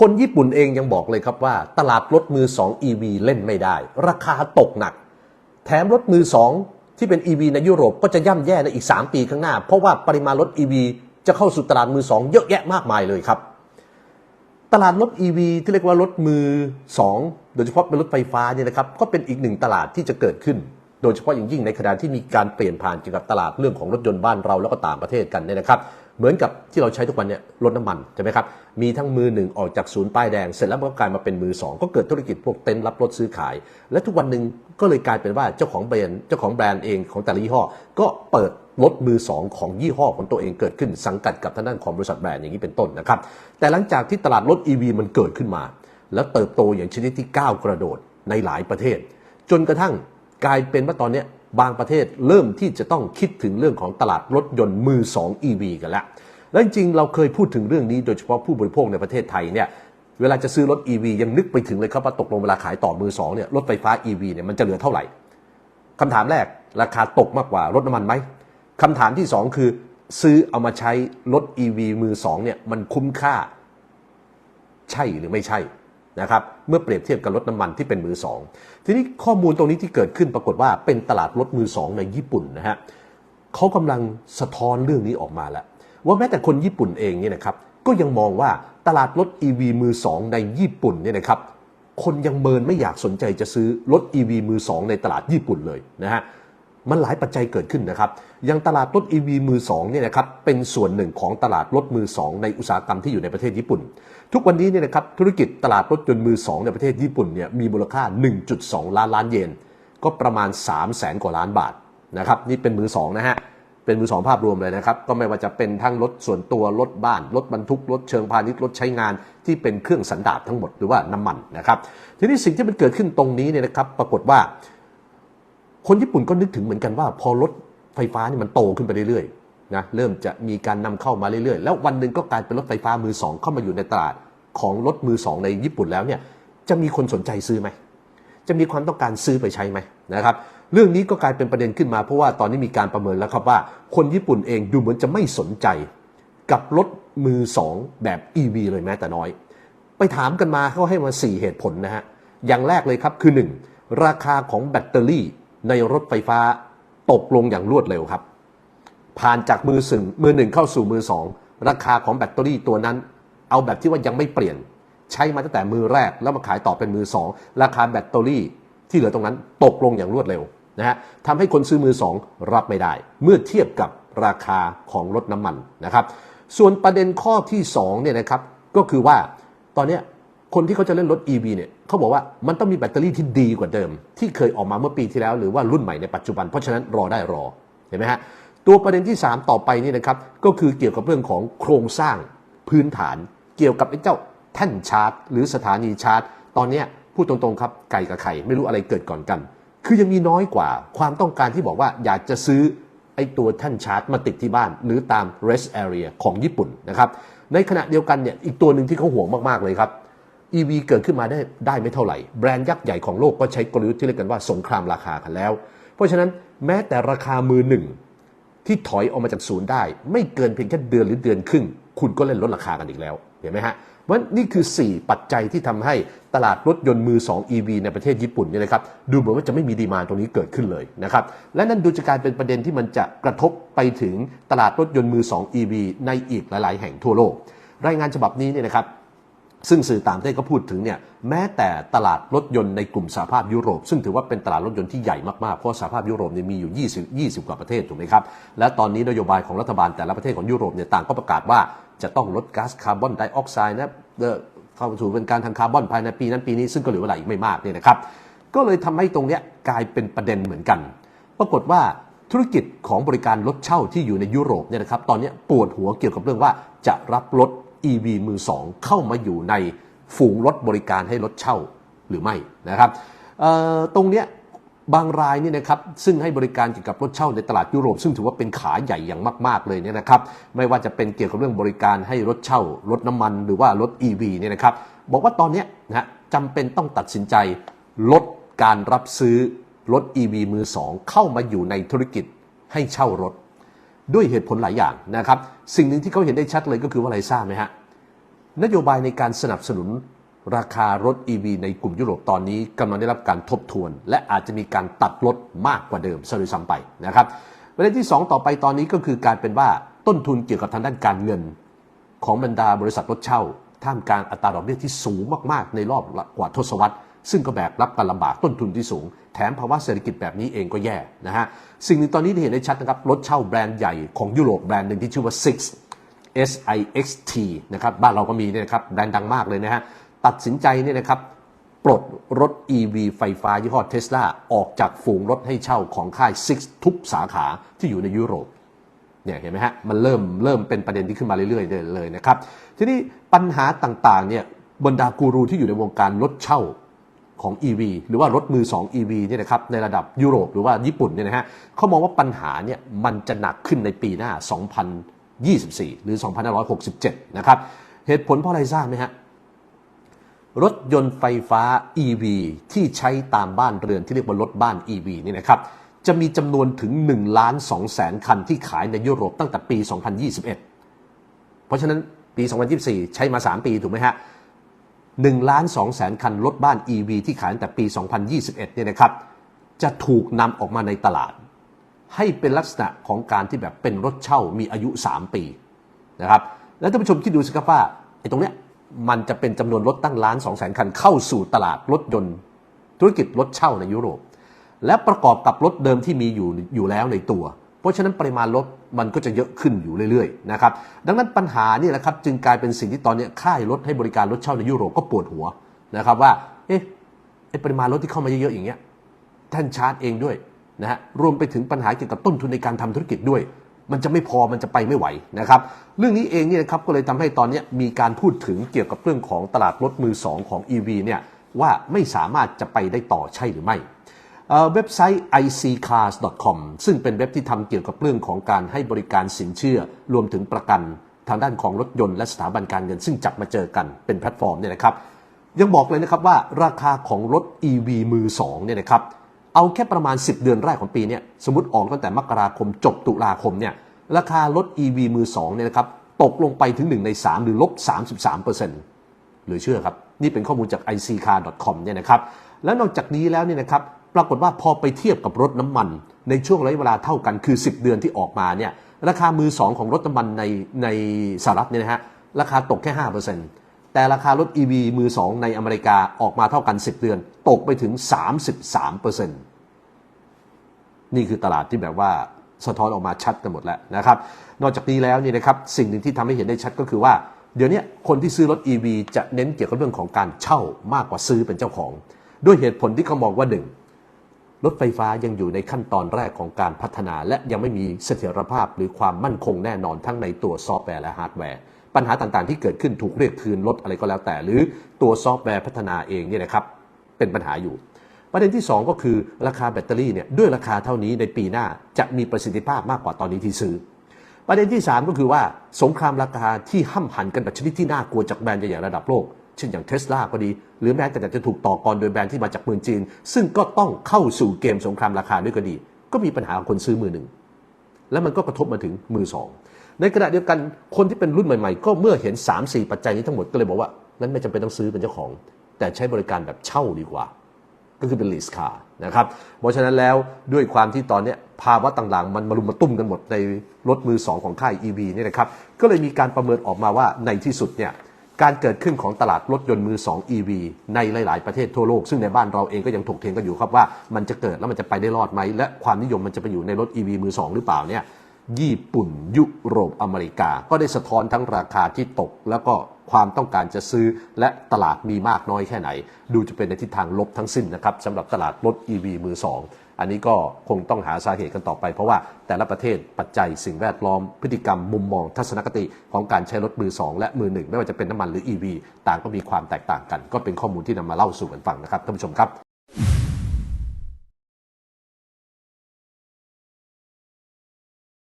คนญี่ปุ่นเองยังบอกเลยครับว่า ตลาดรถมือ 2 EV เล่นไม่ได้ ราคาตกหนัก แถมรถมือ 2 ที่เป็น EV ในยุโรปก็จะย่ำแย่ในอีก 3 ปีข้างหน้า เพราะว่าปริมาณรถ EV จะเข้าสู่ตลาดมือ 2 เยอะแยะมากมายเลยครับ ตลาดรถ EV ที่เรียกว่ารถมือ 2 โดยเฉพาะเป็นรถไฟฟ้าเนี่ยนะครับก็เป็นอีกหนึ่งตลาดที่จะเกิดขึ้น โดยเฉพาะอย่างยิ่งในขณะที่มีการเปลี่ยนผ่านเกี่ยวกับตลาดเรื่องของรถยนต์บ้านเราแล้วก็ต่างประเทศกันเนี่ยนะครับเหมือนกับที่เราใช้ทุกวันเนี่ยรถน้ำมันใช่ไหมครับมีทั้งมือหนึ่งออกจากศูนย์ป้ายแดง เสร็จแล้วมันก็กลายมาเป็นมือสองก็เกิดธุรกิจพวกเต็นท์รับรถซื้อขาย และทุกวันหนึ่งก็เลยกลายเป็นว่าเจ้าของแบรนด์เจ้าของแบรนด์เองของแต่ละยี่ห้อ ก็เปิดรถมือสองของยี่ห้อของตัวเองเกิดขึ้นสังกัดกับทางด้านของบริษัทแบรนด์อย่างนี้เป็นต้นนะครับแต่หลังจากที่ตลาดรถ EV มันเกิดขึ้นมา แล้วเติบโตอย่างชนิดที่ก้าวกระโดดในหลายประเทศ จนกระทั่ง กลายเป็นว่าตอนนี้บางประเทศเริ่มที่จะต้องคิดถึงเรื่องของตลาดรถยนต์มือ 2 EV กันแล้ว และจริงเราเคยพูดถึงเรื่องนี้โดยเฉพาะผู้บริโภคในประเทศไทยเนี่ยเวลาจะซื้อรถ EV ยังนึกไปถึงเลยครับว่าตกลงเวลาขายต่อมือ2เนี่ยรถไฟฟ้า EV เนี่ยมันจะเหลือเท่าไหร่คำถามแรกราคาตกมากกว่ารถน้ำมันไหมคำถามที่ 2 คือ ซื้อเอามาใช้รถ EV มือ2เนี่ยมันคุ้มค่า ใช่หรือไม่ใช่ นะครับเมื่อเปรียบเทียบกับรถน้ำมันที่เป็นมือสองทีนี้ข้อมูลตรงนี้ที่เกิดขึ้นปรากฏว่าเป็นตลาดรถมือสองในญี่ปุ่นนะฮะเขากำลังสะท้อนเรื่องนี้ออกมาแล้วว่าแม้แต่คนญี่ปุ่นเองเนี่ยนะครับก็ยังมองว่าตลาดรถ EV มือสองในญี่ปุ่นเนี่ยนะครับคนยังเมินไม่อยากสนใจจะซื้อรถ EV มือสองในตลาดญี่ปุ่นเลยนะฮะ มันหลายปัจจัยเกิดขึ้นนะครับอย่างตลาดรถ EV มือ2เนี่ยนะครับเป็นส่วนหนึ่งของตลาดรถมือ 2 ในอุตสาหกรรมที่อยู่ในประเทศญี่ปุ่น ทุกวันนี้เนี่ยนะครับธุรกิจตลาดรถยนต์มือ 2 ในประเทศญี่ปุ่นเนี่ยมีมูลค่า 1.2 ล้านล้านเยน ก็ประมาณ 3 0 0แสนกว่าล้านบาทนะครับนี่เป็นมือ2นะฮะเป็นมือสองภาพรวมเลยนะครับ ก็ไม่ว่าจะเป็นทั้งรถส่วนตัวรถบ้าน รถบรรทุกรถเชิงพาณิชย์รถใช้งานที่เป็นเครื่องสันดาปทั้งหมดหรือว่าน้ำมันนะครับ ทีนี้สิ่งที่มันเกิดขึ้นตรงนี้เนี่ยนะครับ ปรากฏว่า คนญี่ปุ่นก็นึกถึงเหมือนกันว่า พอรถไฟฟ้านี่มันโตขึ้นไปเรื่อยๆนะเริ่มจะมีการนำเข้ามาเรื่อยๆ แล้ววันหนึ่งก็กลายเป็นรถไฟฟ้ามือสองเข้ามาอยู่ในตลาดของรถมือสองในญี่ปุ่นแล้วเนี่ยจะมีคนสนใจซื้อไหมจะมีความต้องการซื้อไปใช้ไหมนะครับเรื่องนี้ก็กลายเป็นประเด็นขึ้นมาเพราะว่าตอนนี้มีการประเมินแล้วครับว่า คนญี่ปุ่นเองดูเหมือนจะไม่สนใจกับรถมือสองแบบ EV เลยแม้แต่น้อย ไปถามกันมาเขาให้มา 4 เหตุผลนะฮะอย่างแรกเลยครับคือ 1. ราคาของแบตเตอรี่ ในรถไฟฟ้าตกลงอย่างรวดเร็วครับ ผ่านจากมือสึ่งมือหนึ่งเข้าสู่มือสองราคาของแบตเตอรี่ตัวนั้น เอาแบบที่ว่ายังไม่เปลี่ยน ใช้มาตั้งแต่มือแรกแล้วมาขายต่อเป็นมือสองราคาแบตเตอรี่ที่เหลือตรงนั้นตกลงอย่างรวดเร็วนะฮะทำให้คนซื้อมือสองรับไม่ได้ เมื่อเทียบกับราคาของรถน้ำมันนะครับ ส่วนประเด็นข้อที่2เนี่ยนะครับก็คือว่าตอนนี้ คนที่เขาจะเล่นรถ EV เนี่ยเขาบอกว่ามันต้องมีแบตเตอรี่ที่ดีกว่าเดิม ที่เคยออกมาเมื่อปีที่แล้ว หรือว่ารุ่นใหม่ในปัจจุบัน เพราะฉะนั้นรอได้รอเห็นไหมฮะตัวประเด็นที่ 3 ต่อไปนี่นะครับก็คือเกี่ยวกับเรื่องของโครงสร้างพื้นฐาน เกี่ยวกับไอ้เจ้าแท่นชาร์จ หรือสถานีชาร์จ ตอนนี้พูดตรงๆครับไก่กับไข่ไม่รู้อะไรเกิดก่อนกัน คือยังมีน้อยกว่าความต้องการที่บอกว่าอยากจะซื้อไอ้ตัวแท่นชาร์จมาติดที่บ้าน หรือตาม rest area ของญี่ปุ่นนะครับในขณะเดียวกันเนี่ยอีกตัวหนึ่งที่เขาห่วงมากๆเลยครับ EV เกิดขึ้นมาได้ได้ไม่เท่าไหร่ แบรนด์ยักษ์ใหญ่ของโลกก็ใช้กลยุทธ์ที่เรียกกันว่าสงครามราคากันแล้ว เพราะฉะนั้นแม้แต่ราคามือหนึ่งที่ถอยออกมาจากศูนย์ได้ ไม่เกินเพียงแค่เดือนหรือเดือนครึ่ง คุณก็เล่นลดราคากันอีกแล้วเห็นไหมฮะเพรานี่คือ 4 ปัจจัยที่ทำให้ตลาดรถยนต์มือ 2 EV ในประเทศญี่ปุ่นเนี่ยนะครับดูเหมือนว่าจะไม่มีดีมาตรงนี้เกิดขึ้นเลยนะครับและนั่นดูจะกลายเป็นประเด็นที่มันจะกระทบไปถึงตลาดรถยนต์มือ 2 EV ในอีกหลาย ๆ แห่งทั่วโลก รายงานฉบับนี้เนี่ยนะครับ ซึ่งสื่อต่างประเทศก็พูดถึงเนี่ยแม้แต่ตลาดรถยนต์ในกลุ่มสหภาพยุโรป ซึ่งถือว่าเป็นตลาดรถยนต์ที่ใหญ่มากๆ เพราะสหภาพยุโรปเนี่ยมีอยู่ 20 20 กว่าประเทศถูกไหมครับ และตอนนี้นโยบายของรัฐบาลแต่ละประเทศของยุโรปเนี่ยต่างก็ประกาศว่าจะต้องลดก๊าซคาร์บอนไดออกไซด์นะเอ่อเข้าสู่เป็นการทางคาร์บอนภายในปีนั้นปีนี้ซึ่งก็เหลือเวลาอีกไม่มากเนี่ยนะครับก็เลยทำให้ตรงเนี้ยกลายเป็นประเด็นเหมือนกัน ปรากฏว่าธุรกิจของบริการรถเช่าที่อยู่ในยุโรปเนี่ยนะครับตอนนี้ปวดหัวเกี่ยวกับเรื่องว่าจะรับรถ EV มือสองเข้ามาอยู่ในฝูงรถบริการให้รถเช่าหรือไม่นะครับตรงเนี้ยบางรายนี่นะครับซึ่งให้บริการเกี่ยวกับรถเช่าในตลาดยุโรป ซึ่งถือว่าเป็นขาใหญ่อย่างมาก ๆ เลยเนี่ยนะครับไม่ว่าจะเป็นเกี่ยวกับเรื่องบริการให้รถเช่ารถน้ำมันหรือว่ารถ EV เนี่ยนะครับบอกว่าตอนนี้นะจำเป็นต้องตัดสินใจลดการรับซื้อรถ EV มือสองเข้ามาอยู่ในธุรกิจให้เช่ารถ ด้วยเหตุผลหลายอย่างนะครับ สิ่งหนึ่งที่เขาเห็นได้ชัดเลยก็คือว่าอะไรทราบไหมฮะนโยบายในการสนับสนุนราคารถ EV ในกลุ่มยุโรปตอนนี้กำลังได้รับการทบทวน และอาจจะมีการตัดลดมากกว่าเดิมซะด้วยซ้ำไปนะครับประเด็นที่ 2 ต่อไปตอนนี้ก็คือการเป็นว่าต้นทุนเกี่ยวกับทางด้านการเงิน ของบรรดาบริษัทรถเช่า ท่ามกลางอัตราดอกเบี้ยที่สูงมากๆ ในรอบกว่าทศวรรษ ซึ่งก็แบกรับการลำบากต้นทุนที่สูง แถมภาวะเศรษฐกิจแบบนี้เองก็แย่นะฮะสิ่งหนึ่งตอนนี้ที่เห็นได้ชัดนะครับรถเช่าแบรนด์ใหญ่ของยุโรปแบรนด์หนึ่งที่ชื่อว่า Six S I X T นะครับบ้านเราก็มีเนี่ยนะครับแบรนด์ดังมากเลยนะฮะตัดสินใจเนี่ยนะครับปลดรถ EV ไฟฟ้ายี่ห้อเทสลาออกจากฝูงรถให้เช่าของค่าย Six ทุกสาขาที่อยู่ในยุโรปเนี่ยเห็นไหมฮะมันเริ่มเริ่มเป็นประเด็นที่ขึ้นมาเรื่อยๆเลยนะครับ ทีนี้ปัญหาต่างๆเนี่ยบรรดากูรูที่อยู่ในวงการรถเช่า ของ EV หรือว่ารถมือ 2 EV เนี่ยนะครับในระดับยุโรปหรือว่าญี่ปุ่นเนี่ยนะฮะเขามองว่าปัญหาเนี่ยมันจะหนักขึ้นในปีหน้า 2024 หรือ 2567 นะครับ เหตุผลเพราะอะไรทราบไหมฮะรถยนต์ไฟฟ้า EV ที่ใช้ตามบ้านเรือนที่เรียกว่ารถบ้าน EV นี่นะครับจะมีจำนวนถึง1ล้าน2แสนคันที่ขายในยุโรปตั้งแต่ปี 2021 เพราะฉะนั้นปี 2024 ใช้มา 3 ปีถูกไหมฮะ 1ล้าน2แสนคันรถบ้าน EV ที่ขายตั้งแต่ปี 2021 เนี่ยนะครับ จะถูกนำออกมาในตลาด ให้เป็นลักษณะของการที่แบบเป็นรถเช่ามีอายุ 3 ปีนะครับ แล้วท่านผู้ชมคิดดูสิครับว่าไอ้ตรงเนี้ยมันจะเป็นจำนวนรถตั้งล้าน2แสนคันเข้าสู่ตลาดรถยนต์ ธุรกิจรถเช่าในยุโรป และประกอบกับรถเดิมที่มีอยู่อยู่แล้วในตัว เพราะฉะนั้นปริมาณรถมันก็จะเยอะขึ้นอยู่เรื่อยๆนะครับดังนั้นปัญหานี่แหละครับจึงกลายเป็นสิ่งที่ตอนนี้ค่ายรถให้บริการรถเช่าในยุโรปก็ปวดหัวนะครับว่าเอ๊ะปริมาณรถที่เข้ามาเยอะๆอย่างเงี้ยท่านชาร์จเองด้วยนะฮะรวมไปถึงปัญหาเกี่ยวกับต้นทุนในการทำธุรกิจด้วย มันจะไม่พอมันจะไปไม่ไหวนะครับเรื่องนี้เองเนี่ยนะครับก็เลยทำให้ตอนนี้มีการพูดถึงเกี่ยวกับเรื่องของตลาดรถมือสองของ EV เนี่ยว่าไม่สามารถจะไปได้ต่อใช่หรือไม่ เว็บไซต์ iccars.com ซึ่งเป็นเว็บที่ทำเกี่ยวกับเรื่องของการให้บริการสินเชื่อ รวมถึงประกัน ทางด้านของรถยนต์และสถาบันการเงิน ซึ่งจับมาเจอกันเป็นแพลตฟอร์มเนี่ยนะครับ ยังบอกเลยนะครับว่าราคาของรถ EV มือ2เนี่ยนะครับเอาแค่ประมาณ 10 เดือนแรกของปีเนี่ยสมมติออกตั้งแต่มกราคมจบตุลาคมเนี่ยราคารถ EV มือ2เนี่ยนะครับตกลงไปถึง 1 ใน 3 หรือลบ 33%หรือเชื่อครับ นี่เป็นข้อมูลจาก iccar.com เนี่ยนะครับแล้วนอกจากนี้แล้วเนี่ยนะครับ ปรากฏว่าพอไปเทียบกับรถน้ำมัน ในช่วงระยะเวลาเท่ากันคือ 10 เดือนที่ออกมาเนี่ยราคามือ2ของรถน้ำมันในในสหรัฐเนี่ยนะฮะราคาตกแค่ 5%แต่ราคารถ EV มือ2ในอเมริกาออกมาเท่ากัน 10 เดือน ตกไปถึง 33%นี่คือตลาดที่แบบว่าสะท้อนออกมาชัดกันหมดแล้วนะครับ นอกจากนี้แล้วนี่นะครับสิ่งหนึ่งที่ทำให้เห็นได้ชัดก็คือว่า เดี๋ยวนี้คนที่ซื้อรถ EV จะเน้นเกี่ยวกับเรื่องของการเช่ามากกว่าซื้อเป็นเจ้าของ ด้วยเหตุผลที่เขามองว่าหนึ่ง รถไฟฟ้ายังอยู่ในขั้นตอนแรกของการพัฒนา และยังไม่มีเสถียรภาพหรือความมั่นคงแน่นอนทั้งในตัวซอฟต์แวร์และฮาร์ดแวร์ปัญหาต่างๆ ที่เกิดขึ้นถูกเรียกคืนรถอะไรก็แล้วแต่ หรือตัวซอฟต์แวร์พัฒนาเองเนี่ยนะครับเป็นปัญหาอยู่ ประเด็นที่ 2 ก็คือราคาแบตเตอรี่เนี่ยด้วยราคาเท่านี้ในปีหน้าจะมีประสิทธิภาพมากกว่าตอนนี้ที่ซื้อ ประเด็นที่ 3 ก็คือว่าสงครามราคาที่ห้ำหันกันแบบชนิดที่น่ากลัวจากแบรนด์ใหญ่ๆระดับโลก เช่นอย่างเทสลาก็ดี หรือแม้แต่จะถูกต่อกรโดยแบรนด์ที่มาจากเมืองจีน ซึ่งก็ต้องเข้าสู่เกมสงครามราคาด้วยก็ดี ก็มีปัญหาของคนซื้อมือหนึ่ง แล้วมันก็กระทบมาถึงมือสองในขณะเดียวกันคนที่เป็นรุ่นใหม่ๆ ก็เมื่อเห็น 3-4 ปัจจัยนี้ทั้งหมดก็เลยบอกว่านั้นไม่จำเป็นต้องซื้อเป็นเจ้าของ แต่ใช้บริการแบบเช่าดีกว่า ก็คือเป็น lease car นะครับเพราะฉะนั้นแล้วด้วยความที่ตอนนี้ภาวะต่างๆ มันมารุมมาตุ้มกันหมดในรถมือ2ของค่าย EV เนี่ยนะครับก็เลยมีการประเมินออกมาว่าในที่สุดเนี่ย การเกิดขึ้นของตลาดรถยนต์มือ 2 EV ในหลาย ๆ ประเทศทั่วโลก ซึ่งในบ้านเราเองก็ยังถกเถียงกันอยู่ครับว่ามันจะเกิดแล้วมันจะไปได้รอดไหม และความนิยมมันจะไปอยู่ในรถ EV มือ 2 หรือเปล่าเนี่ยญี่ปุ่นยุโรปอเมริกา ก็ได้สะท้อนทั้งราคาที่ตก แล้วก็ความต้องการจะซื้อและตลาดมีมากน้อยแค่ไหน ดูจะเป็นในทิศทางลบทั้งสิ้นนะครับสำหรับตลาดรถ EV มือ 2 อันนี้ก็คงต้องหาสาเหตุกันต่อไป เพราะว่าแต่ละประเทศปัจจัยสิ่งแวดล้อมพฤติกรรมมุมมองทัศนคติของการใช้รถมือ 2 และมือ 1 ไม่ว่าจะเป็นน้ำมันหรือ EV ต่างก็มีความแตกต่างกัน ก็เป็นข้อมูลที่นำมาเล่าสู่กันฟังนะครับท่านผู้ชมครับ